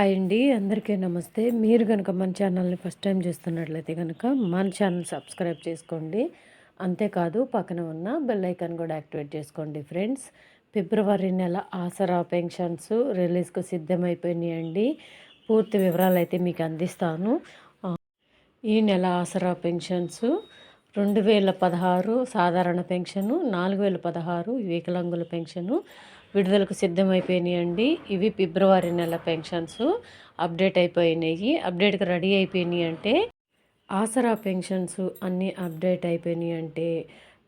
Hi అండి అందరికీ నమస్తే. మీరు కనుక మన ఛానల్ని ఫస్ట్ టైం చూస్తున్నట్లయితే కనుక మన ఛానల్ సబ్స్క్రైబ్ చేసుకోండి. అంతేకాదు పక్కన ఉన్న బెల్ ఐకాన్ కూడా యాక్టివేట్ చేసుకోండి ఫ్రెండ్స్. ఫిబ్రవరి నెల ఆసరా పెన్షన్స్ రిలీజ్కు సిద్ధమైపోయినాయండి. పూర్తి వివరాలు అయితే మీకు అందిస్తాను. ఈ నెల ఆసరా పెన్షన్స్ రెండు వేల పదహారు సాధారణ పెన్షను నాలుగు వేల పదహారు వికలాంగుల పెన్షను విడుదలకు సిద్ధమైపోయినాయండి. ఇవి ఫిబ్రవరి నెల పెన్షన్స్. అప్డేట్ అయిపోయినాయి. అప్డేట్కి రెడీ అయిపోయినాయి అంటే ఆసరా పెన్షన్స్ అన్నీ అప్డేట్ అయిపోయినాయి అంటే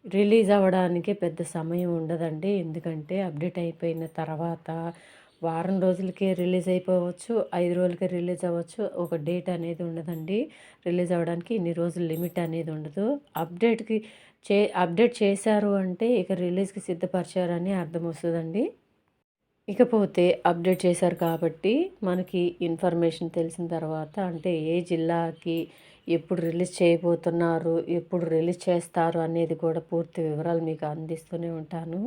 రిలీజ్ అవ్వడానికి పెద్ద సమయం ఉండదండి. ఎందుకంటే అప్డేట్ అయిపోయిన తర్వాత వారం రోజులకే రిలీజ్ అయిపోవచ్చు ఐదు రోజులకే రిలీజ్ అవ్వచ్చు. ఒక డేట్ అనేది ఉండదండి. రిలీజ్ అవ్వడానికి ఇన్ని రోజులు లిమిట్ అనేది ఉండదు. అప్డేట్కి చే అప్డేట్ చేశారు అంటే ఇక రిలీజ్కి సిద్ధపరిచారని అర్థం వస్తుందండి. ఇకపోతే అప్డేట్ చేశారు కాబట్టి మనకి ఇన్ఫర్మేషన్ తెలిసిన తర్వాత అంటే ఏ జిల్లాకి ఎప్పుడు రిలీజ్ చేయబోతున్నారు ఎప్పుడు రిలీజ్ చేస్తారు అనేది కూడా పూర్తి వివరాలు మీకు అందిస్తూనే ఉంటాను.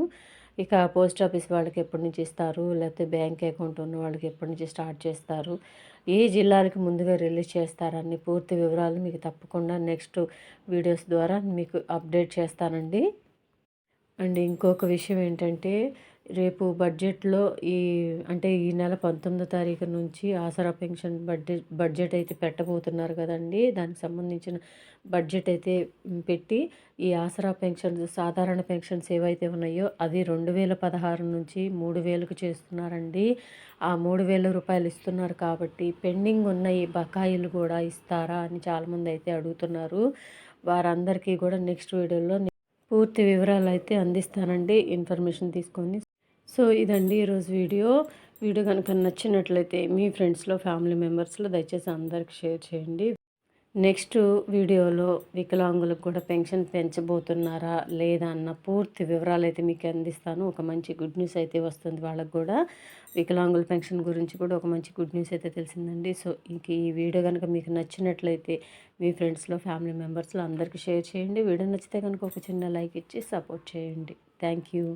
ఇక పోస్ట్ ఆఫీస్ వాళ్ళకి ఎప్పటి నుంచి ఇస్తారు? లేకపోతే బ్యాంక్ అకౌంట్ ఉన్న వాళ్ళకి ఎప్పటి నుంచి స్టార్ట్ చేస్తారు? ఏ జిల్లాలకి ముందుగా రిలీజ్ చేస్తారని పూర్తి వివరాలు మీకు తప్పకుండా నెక్స్ట్ వీడియోస్ ద్వారా మీకు అప్డేట్ చేస్తానండి. అండ్ ఇంకొక విషయం ఏంటంటే రేపు బడ్జెట్లో ఈ అంటే ఈ నెల పంతొమ్మిదో తారీఖు నుంచి ఆసరా పెన్షన్ బడ్జెట్ బడ్జెట్ అయితే పెట్టబోతున్నారు కదండి. దానికి సంబంధించిన బడ్జెట్ అయితే పెట్టి ఈ ఆసరా పెన్షన్స్ సాధారణ పెన్షన్స్ ఏవైతే ఉన్నాయో అది రెండు వేల పదహారు నుంచి మూడు వేలకు చేస్తున్నారండి. ఆ మూడు వేల రూపాయలు ఇస్తున్నారు కాబట్టి పెండింగ్ ఉన్న ఈ బకాయిలు కూడా ఇస్తారా అని చాలామంది అయితే అడుగుతున్నారు. వారందరికీ కూడా నెక్స్ట్ వీడియోలో పూర్తి వివరాలు అయితే అందిస్తానండి. ఇన్ఫర్మేషన్ తీసుకొని సో ఇదండి ఈరోజు వీడియో. వీడియో కనుక నచ్చినట్లయితే మీ ఫ్రెండ్స్లో ఫ్యామిలీ మెంబర్స్లో దయచేసి అందరికి షేర్ చేయండి. నెక్స్ట్ వీడియోలో వికలాంగులకు కూడా పెన్షన్ పెంచబోతున్నారా లేదా అన్న పూర్తి వివరాలు అయితే మీకు అందిస్తాను. ఒక మంచి గుడ్ న్యూస్ అయితే వస్తుంది వాళ్ళకు కూడా. వికలాంగుల పెన్షన్ గురించి కూడా ఒక మంచి గుడ్ న్యూస్ అయితే తెలిసిందండి. సో ఇంక ఈ వీడియో కనుక మీకు నచ్చినట్లయితే మీ ఫ్రెండ్స్లో ఫ్యామిలీ మెంబర్స్లో అందరికీ షేర్ చేయండి. వీడియో నచ్చితే కనుక ఒక చిన్న లైక్ ఇచ్చి సపోర్ట్ చేయండి. Thank you.